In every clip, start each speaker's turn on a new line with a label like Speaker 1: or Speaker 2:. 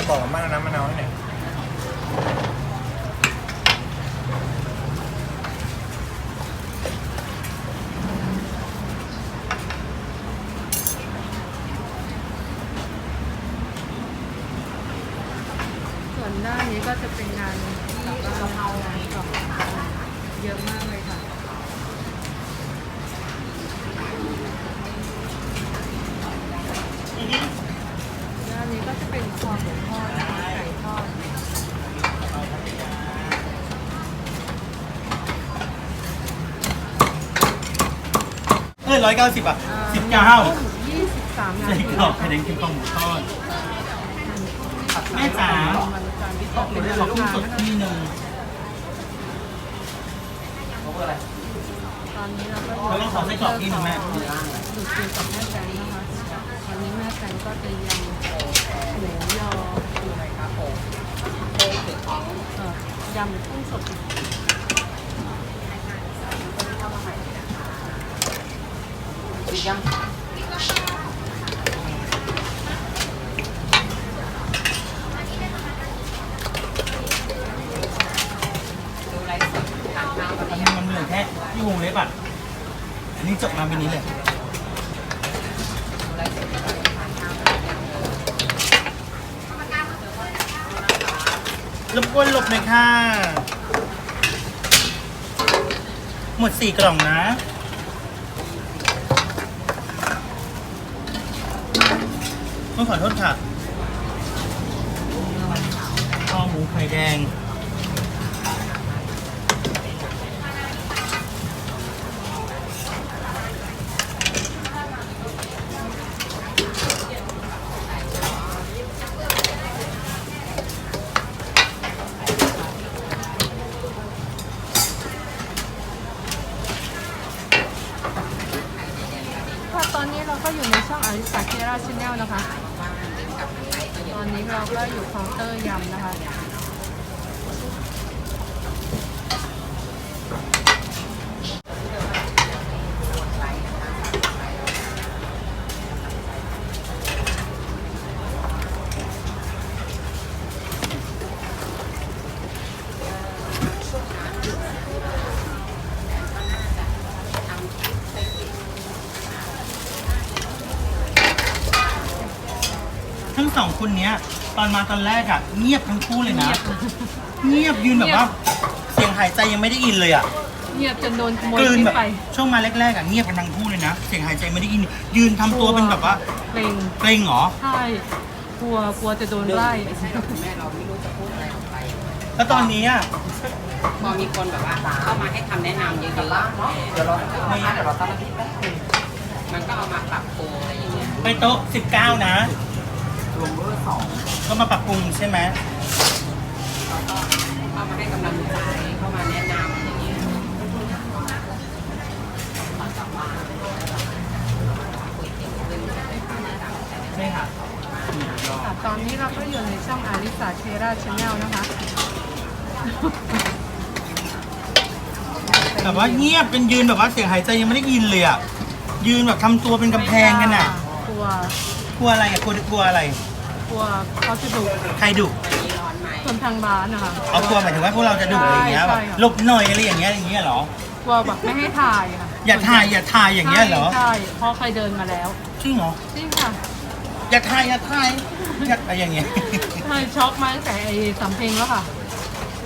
Speaker 1: ม่
Speaker 2: บอ
Speaker 1: กว่าน้ำมะนาวให้หน่อย
Speaker 2: ส่วนด้านนี้ก็จะเป็นงานที่กะเรางาเยอะมากเลยค่ะ ด้านนี้ก็จะ เป็นคอหมูทอดนะคะไก่ทอด
Speaker 1: เอ้ยร้อยเก้าสิบอะ
Speaker 2: อ่
Speaker 1: สิบเก้า
Speaker 2: ยี่สิบสามนา
Speaker 1: ใส่
Speaker 2: ที
Speaker 1: กรอบไข่แดงกินข้าวหมูทอด แม่จ๋า
Speaker 2: วันจันทร์ที่ตก
Speaker 1: เดี๋
Speaker 2: เป็
Speaker 1: ยวนเดี๋ยว
Speaker 2: รา
Speaker 1: เรากุ้ง
Speaker 2: คา
Speaker 1: สด
Speaker 2: นะคะ
Speaker 1: ที่หนึ่ง
Speaker 2: ตอนนี้เราก็
Speaker 1: เราต้องขอไส้กรอกที่หนึ่งแม่
Speaker 2: ดูคิวกับแม่แตงนะคะวันนี้แม่แตง ก็จะยำหมูยอเอ่อยำกุ้งสด
Speaker 1: อันนี้มันเหลือแค่ที่วงเล็บอะอันนี้จบมาเป็นนี้เลย รบกวนหลบหน่อยค่ะ หมดสี่กล่องนะ ต้องขอโทษค่ะข้อหมูไข่แดง
Speaker 2: ค่ะตอนนี้เราก็อยู่ในช่องอลิสาเคราชแนลนะคะ ตอนนี้เราก็อยู่เคาน์เตอร์ยำนะคะ
Speaker 1: ทั้งสองคนเนี้ย ตอนมาตอนแรกอะเงียบทั้งคู่เลยนะ เงียบยืนแบบว่าเสียงหายใจยังไม่ได้ยินเลยอะ
Speaker 2: เงียบจนโดนขโมย
Speaker 1: กลืน
Speaker 2: ทิ้ง
Speaker 1: แบบ
Speaker 2: ไป
Speaker 1: ช่วงมาแรกๆอะเงียบกันทั้งคู่เลยนะ เสียงหายใจไม่ได้ยิน ยืนทำตัวเป็นแบบว่า
Speaker 2: เกรง
Speaker 1: เกรงเหรอ
Speaker 2: ใช่กลัวกลัวจะโดนไล่
Speaker 3: ไม่ใช่หรอกคุณแม่เราไม่รู้จะพูดอะไรออกไป
Speaker 1: แล้วตอนนี้อะ
Speaker 3: พอมีคนแบบว่าเข้ามาให้คำแนะนำเยอะๆเนาะเดี๋ยวเราไม่เดี๋ยวเราตั้งที่แป๊บนึงมันก็เอามาปรับปรุงอะไรอย่างเงี้ย
Speaker 1: ไปโต๊ะ 19 นะ
Speaker 3: รวมเบอร์สอง
Speaker 1: ก็มาปรับปรุงใช่ไหม
Speaker 3: เข้ามาให้กำลังใจเข้ามาแนะนำอย่างเงี้ย
Speaker 1: ใช่ค่ะ
Speaker 2: ค่ะตอนนี้เราก็อยู่ในช่องอลิสาเคราชแนลนะคะ
Speaker 1: แบบว่าเงียบเป็นยืนแบบว่าเสียงหายใจยังไม่ได้ยินเลยอะยืนแบบทำตัวเป็นกำแพงกันอะ
Speaker 2: กลัว
Speaker 1: กลัวอะไรอะกลัวกลัวอะไร
Speaker 2: กลัวเขาจะดุ
Speaker 1: ใครดุ
Speaker 3: ร้อนไหม
Speaker 2: คนทางบ้านนะคะ
Speaker 1: เอากลัวหมายถึงว่าพวกเราจะดุอะไรอย่างเงี้ยแบบ
Speaker 2: ใช่ค่ะ
Speaker 1: หลบหน่อยอะไรอย่างเงี้ยอย่างเงี้ยเหรอ
Speaker 2: กลัวแบบไม่ให้ถ่ายค่ะ
Speaker 1: อย่าถ่ายอย่าถ่ายอย่างเงี้ยเหรอ
Speaker 2: ใช่ใช่เพราะเคยเดินมาแล้ว
Speaker 1: จริงเหรอ
Speaker 2: จริงค่ะ
Speaker 1: อย่าถ่ายอย่าถ่ายอย่าอะไรอย่างเงี้ย
Speaker 2: เคยช็อกมาตั้งแต่ไอ้สำเพ็งแล้วค่ะ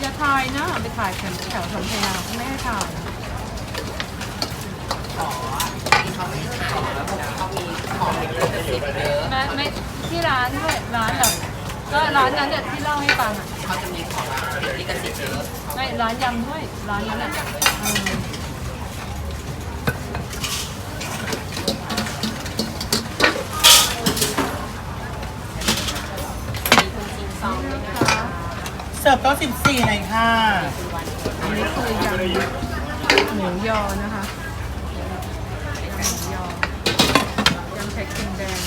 Speaker 2: อย่าถ่ายนะไปถ่ายแถวแถวสำเพ็งอะไม่ให้ถ่าย
Speaker 3: ขอที่เขาไม่ถ่ายแล้วเขามีของเด็กเลยจะ สิทธิ์เยอะ
Speaker 2: แม่ ไม่ที่ร้านด้วยร้านแบบก็ร้านนั้นเนี่ยที่เล่าให้ฟังอะ
Speaker 3: เขาจะมีของติดลิขสิทธิ์เยอะ
Speaker 2: ไม่ร้านยำด้วยร้านนั้นอะเออ
Speaker 3: มีคุณซิงซองด้วยนะคะ
Speaker 1: เสิร์ฟโต๊ะ14หน่อยค่ะ
Speaker 2: อันนี้คือยำหมูยอนะคะยำหมูยอยำไข่เค็มแดง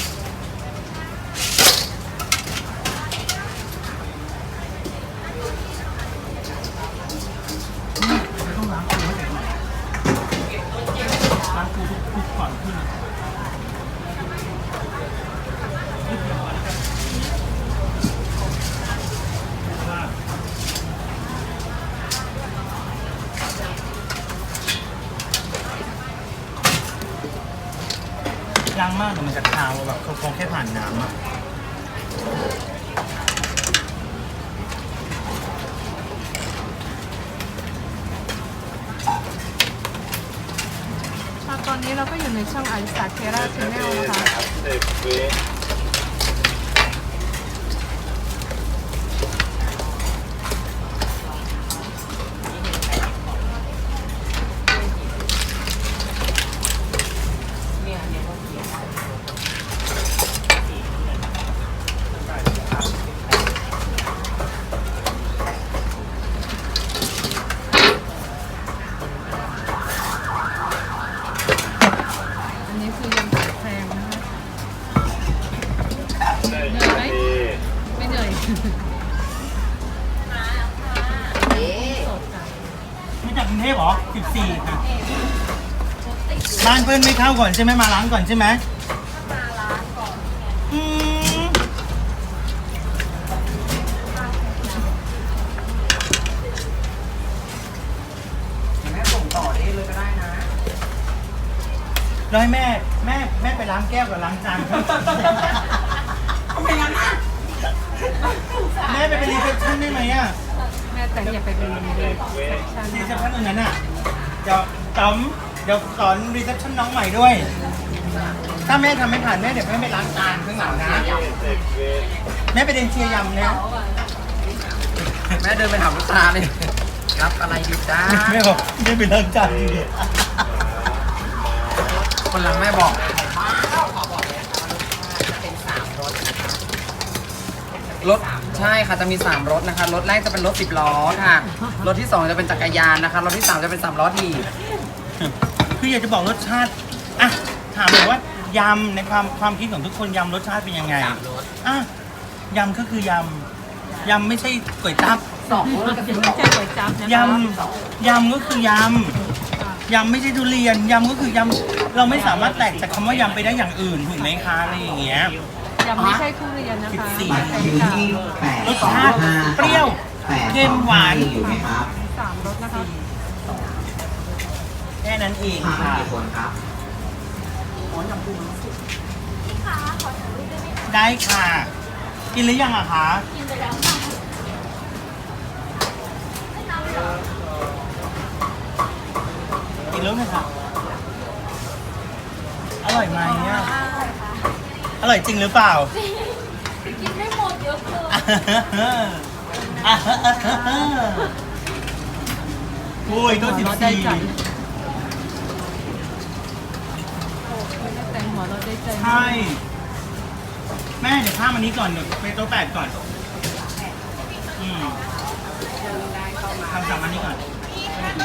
Speaker 1: ต้องล้างมือให้เด็กหน่อยล้างมือทุกทุกก่อนขึ้นล้างมา กแต่มันจะคาวแบบเขาคงแค่ผ่านน้ำอะ
Speaker 2: ค่ะตอนนี้เราก็อยู่ในช่องไอซ์าเคราชแนลนะคะ เหนื่อย
Speaker 3: เอ๊ะ
Speaker 2: สดค่ะ
Speaker 1: มาจากกรุงเทพเหรอ14ค่ะบ้านเพื่อนไม่เข้าก่อนใช่ไหมมาล้างก่อนใช่ไหมมาล้างก่อนอืม
Speaker 3: แม่ส่งต่อได้เลยก็ได้นะ
Speaker 1: แล้วให้แม่แม่แม่ไปล้างแก้วกับล้างจาน
Speaker 3: ทำไมงั้นนะ
Speaker 1: แม่ไปเป็นรีเซพชันได้ไหมอะ
Speaker 2: แม่แต่งอย่าไปเป็นเลยชัน
Speaker 1: รีเซพชันตรงนั้นอะเดี๋ยวต๋อมเดี๋ยวสอนรีเซพชันน้องใหม่ด้วย ถ้าแม่ทำไม่ผ่านแม่เดี๋ยวแม่ไปล้างจานข้างหลังนะ แม่ไปเดินเชียร์ยำนะ
Speaker 3: แม่เดินไปถามลูกค้าเลยรับอะไรดีจ้า
Speaker 1: แม่บอกแม่ไปล้างจานดี
Speaker 3: คนหลังแม่บอก รถใช่ค่ะจะมี 3รถนะคะรถแรกจะเป็นรถ10ล้อค่ะรถที่ 2 จะเป็นจักรยานนะคะรถที่ 3 จะเป็น3ล้อถีบ
Speaker 1: คืออยากจะบอกรสชาติอะถามเลยว่ายำในความความคิดของทุกคนยำรสชาติเป็นยังไง
Speaker 3: สามรส
Speaker 1: อะยำก็คือยำยำไม่ใช่ก๋วยจั๊บ
Speaker 3: สองรถ
Speaker 2: เดี๋ยวไม่ใช่ก๋วยจั๊บนะคะ
Speaker 1: ยำยำก็คือยำยำไม่ใช่ทุเรียนยำก็คือยำเราไม่สามารถแตกจากคำว่ายำไปได้อย่างอื่นถูกไหมคะอะไรอย่างเงี้ย
Speaker 2: ยำไม่ใช่ทุเรียนนะคะ
Speaker 1: สิบสี่
Speaker 2: แตงกวาร
Speaker 1: สชาติเปรี้ยวเค็มหวาน
Speaker 4: อยู่ไหมครับ
Speaker 2: สามรสนะคะ
Speaker 1: แค่นั้นเอง
Speaker 4: มา
Speaker 1: ค่ะ
Speaker 4: กี่คนครับ
Speaker 1: ได้ค่ะ กินหรือยังอะคะกินแล้วไหมคะอร่อยไหมอะ อร่อยจริงหรือเปล่า
Speaker 2: กินไม่หมดเยอะเกิน
Speaker 1: โอ้ยตัวสิบ
Speaker 2: ได้
Speaker 1: สี่
Speaker 2: ใจโอ้ไม่ได้แต่งหัวเราได้ใจ
Speaker 1: ใช่ แม่เดี๋ยวข้ามอันนี้ก่อนเดี๋ยวไปโต๊ะแปดก่อนอืมทำสามอันนี้ก่อน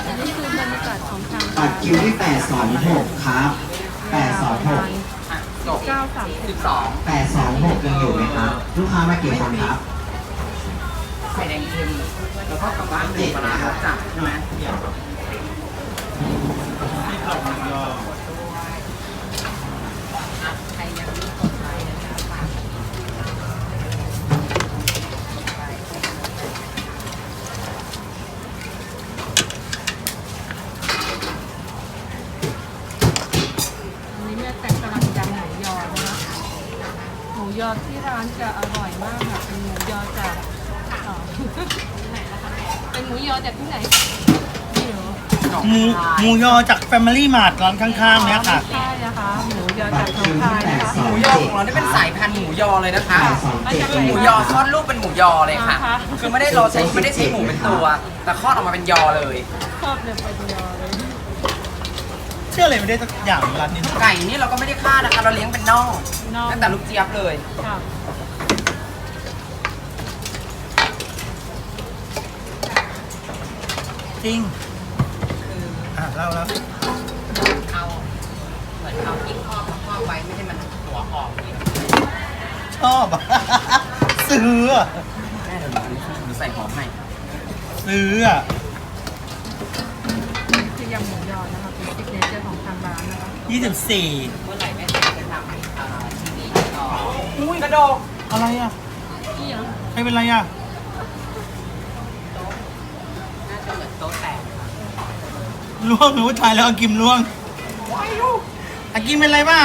Speaker 2: อันนี้คือบรรยากาศของทาง
Speaker 4: บัตรคิวที่826 ครับ 826
Speaker 3: อะ จบ
Speaker 2: เก้าสามสิ
Speaker 3: สิ
Speaker 2: บบ
Speaker 3: สอง
Speaker 4: 826ยังอยู่ไหมครับ ลูกค้ามากี่คนครับ
Speaker 3: ไข่แดงเค็มแล้วก็กลับบ้านหนึ่งปลาร้ารสจัดใช่ไหม
Speaker 1: ให้กรอบหมูยอ
Speaker 3: ใครยังไม่กดไลค์นะคะฝาก
Speaker 2: อันนี้แม่แต่งกำลังยำหมูยอนะคะหมู ยอที่ร้านจะอร่อยมากค่ะเป็นหมูยอจากอ๋อเป็นหมูยอจากที่ไหนนี่เหรอ
Speaker 1: หมูหมูยอจาก Family Mart ร้านข้างๆเนี่ยค่ะ
Speaker 2: ใช่นะคะหมูยอจากหนองคายนะคะ
Speaker 3: หมูยอของเรานี่เป็นสายพันธุ์หมูยอเลยนะคะ
Speaker 2: มาจากไหน
Speaker 3: หมูยอคลอดลูกเป็นหมูยอเลยค่ะ
Speaker 2: อ่าฮะ
Speaker 3: คือไม่ได้เราใช้ไม่ได้ใช้หมูเป็นตัว แต่คลอดออกมาเป็นยอเลย
Speaker 2: ชอบเลยไปยอเลย
Speaker 1: เชื่ออะไรไม่ได้สักอย่างร้านนี้
Speaker 3: ไก่นี่เราก็ไม่ได้ฆ่านะคะ เราเลี้ยงเป็นน่อง
Speaker 2: น่อง
Speaker 3: ตั้งแต่ลูกเจี๊ยบเลย
Speaker 2: ค่ะ
Speaker 1: จริงอะเล่าแล้ว
Speaker 3: เอาเหมือนเอาที่ครอบครอบไว้ไม่ให้มันหัวออกนี่
Speaker 1: ชอบอะ ซื้ออะ
Speaker 3: แม่เดี๋ยวหนูหนูใส่หอมให้
Speaker 1: ซื้ออะ
Speaker 2: คือยำหมูยอนะคะเป็นซิกเนเจอร์
Speaker 1: ยี่สิบสี่
Speaker 3: เมื่อไหร่แม่จะทำอ่าทีนี้ต่ออุ้ยกระโดด
Speaker 1: อะไรอะ
Speaker 2: นี่เหรอ
Speaker 1: ใครเป็นไรอะ
Speaker 3: น่าจะเหมือนโต๊ะแตก
Speaker 1: ล่วงหนูถ่ายแล้วอากิมล่วงอากิมเป็นไรเปล่า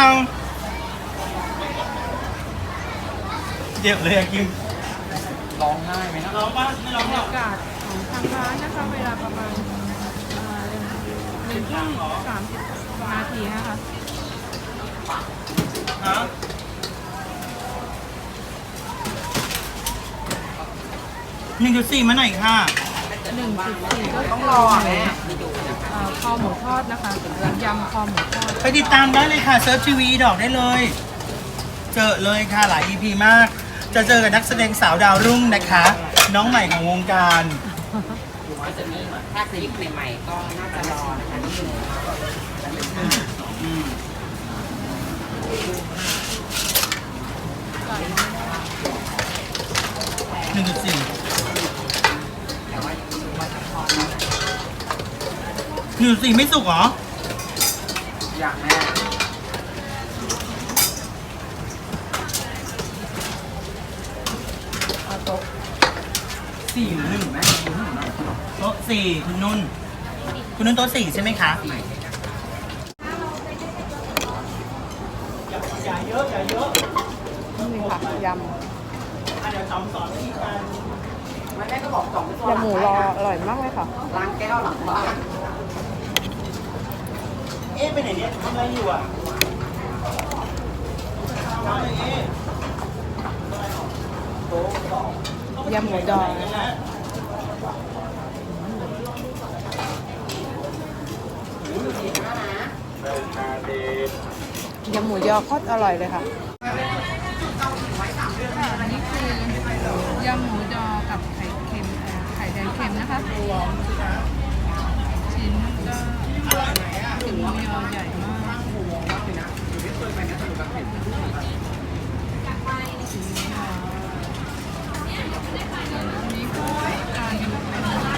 Speaker 1: เจ็บเลยอากิม
Speaker 3: ร้องไห้ไหมนะ
Speaker 1: ร้องป่ะไม่ร้อง
Speaker 2: บรร
Speaker 1: หรอก
Speaker 2: ยากาศของทางร้านนะคะเวลาประมาณเอ่อหนึ่งทุ่มสามสิบ นาทีนะคะ
Speaker 1: ฮะหนึ่งจุดสี่มาหน่อยค่ะ
Speaker 2: หนึ่งจุดสี่ก็
Speaker 3: ต้องรออะแม่
Speaker 2: เอ่อคอหมูทอดนะคะยำคอหมูทอด
Speaker 1: ไปติดตามได้เลยค่ะเซิร์ชทีวีดอกได้เลย เจอเลยค่ะหลาย EP มาก จะเจอกับนักแสดงสาวดาวรุ่งนะคะ น้องใหม่ของวงการ
Speaker 3: หรือว่าจะมีถ้าคลิปใหม่ๆก็น่าจะรอนะคะนิดนึงอืม
Speaker 1: หนึ่งจุดสี่
Speaker 3: แต่ว่าว่าจะพอ
Speaker 1: หนึ่งจุดสี่ไม่สุกเหรอ
Speaker 3: อยากแม่
Speaker 1: เอาโต๊ะสี่หรือหนึ่งไหมโต๊ะสี่คุณนุ่น คุณนุ่นโต๊ะสี่ใช่ไหมคะ
Speaker 2: ค่ะยำ
Speaker 1: อะเดี๋ยวจอมสอนวิธีการ
Speaker 3: แม่ก็บอกสองเป็นตัวยำ
Speaker 2: หมูรออร่อยมากเลยค่ะ
Speaker 3: ล้างแก้วหลังบ้าน
Speaker 1: เอ๊ะไปไหนเนี่ยทำอะไรอยู่อะทำอะไรเอ๊ะ
Speaker 2: ยำหมูดอง
Speaker 1: นะฮะ
Speaker 2: ยำหมูยอโคตรอร่อยเลยค่ะอันนี้คือ ยำหมูยอกับไข่เค็มเอ่อไข่แดงเค็มนะคะชิ้นก็ถึงหมูยอใหญ่มากชิ้นหมูยออันนี้ก็ทานอยู่เป็น